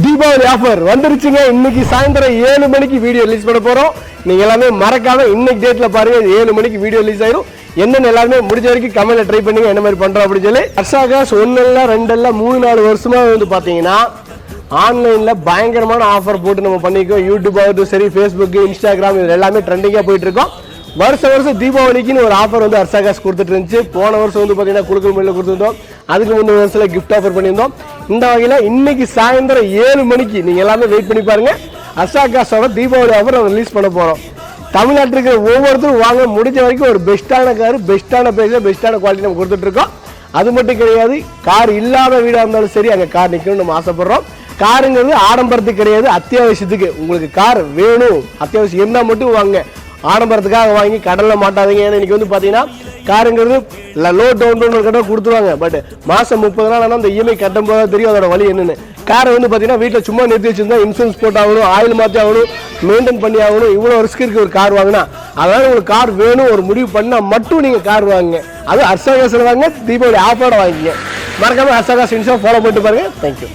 Deepavali offer வந்துருச்சுங்க. இன்னைக்கு சாயந்தரம் ஏழு மணிக்கு வீடியோ ரிலீஸ் பண்ண போறோம். நீங்க எல்லாமே மறக்காம இன்னைக்கு டேட்ல பாருங்க. ஏழு மணிக்கு வீடியோ ரிலீஸ் ஆயிரும். என்னென்ன எல்லாருமே முடிஞ்ச வரைக்கும் கமெண்ட்ல ட்ரை பண்ணுங்க. என்ன மாதிரி பண்றோம் அப்படின்னு சொல்லி. அர்ஷாகாஸ் ஒன்னு இல்ல ரெண்டு இல்ல மூணு நாலு வருஷமா வந்து பாத்தீங்கன்னா ஆன்லைன்ல பயங்கரமான ஆஃபர் போட்டு நம்ம பண்ணிக்கோ யூடியூப் ஆகட்டும் சரி ஃபேஸ்புக்கு இன்ஸ்டாகிராம் இது எல்லாமே ட்ரெண்டிங்கா போயிட்டு இருக்கோம். வருஷம் வருஷம் தீபாவளிக்குன்னு ஒரு ஆஃபர் வந்து அர்சாகாஸ் கொடுத்துட்டு இருந்துச்சு. போன வருஷம் வந்து பார்த்தீங்கன்னா குழுக்கள் முறையில் கொடுத்துருந்தோம். அதுக்கு முந்தைய வருஷத்தில் கிஃப்ட் ஆஃபர் பண்ணியிருந்தோம். இந்த வகையில் இன்னைக்கு சாயந்தரம் ஏழு மணிக்கு நீங்கள் எல்லாமே வெயிட் பண்ணி பாருங்கள் அர்சா அர்சாகாஸோட தீபாவளி ஆஃபர் நம்ம ரிலீஸ் பண்ண போகிறோம் தமிழ்நாட்டில் இருக்கிற ஒவ்வொருத்தரும் வாங்க முடிஞ்ச வரைக்கும் ஒரு பெஸ்ட்டான கார் பெஸ்ட்டான பிரைஸில் பெஸ்ட்டான குவாலிட்டி நம்ம கொடுத்துட்ருக்கோம் அது மட்டும் கிடையாது கார் இல்லாத வீடாக இருந்தாலும் சரி அங்கே கார் நிற்கணும்னு நம்ம ஆசைப்பட்றோம். காருங்கிறது ஆடம்பரத்துக்கு கிடையாது அத்தியாவசியத்துக்கு. உங்களுக்கு கார் வேணும் அத்தியாவசியம் இருந்தால் மட்டும் வாங்க. ஆடம்பரத்துக்காக வாங்கி கடலில் மாட்டாதீங்க. ஏன்னா இன்னைக்கு வந்து பார்த்தீங்கன்னா காருங்கிறது லோ டவுன் டவுன் கட்ட கொடுத்துருவாங்க. பட் மாதம் முப்பது நாள் ஆனால் அந்த இஎம்ஐ கட்டும் போது தெரியும் அதோட வழி என்னென்னு. காரை வந்து பார்த்தீங்கன்னா வீட்டில் சும்மா நிறுத்தி வச்சிருந்தா இன்சூரன்ஸ் போட்டு ஆகணும் ஆயில் மாற்றி ஆகணும் மெயின்டைன் பண்ணி ஆகணும். இவ்வளோ ரிஸ்க் இருக்கு ஒரு கார் வாங்கினா. அதனால் உங்களுக்கு கார் வேணும் ஒரு முடிவு பண்ணால் மட்டும் நீங்கள் கார் வாங்குங்க. அது அர்சாகாசில் வாங்க தீபாவளி ஆஃபரோட வாங்கிங்க. மறக்காமல் அர்சாகாஸ் இன்ஸ்டா ஃபாலோ பண்ணிட்டு பாருங்க. தேங்க்யூ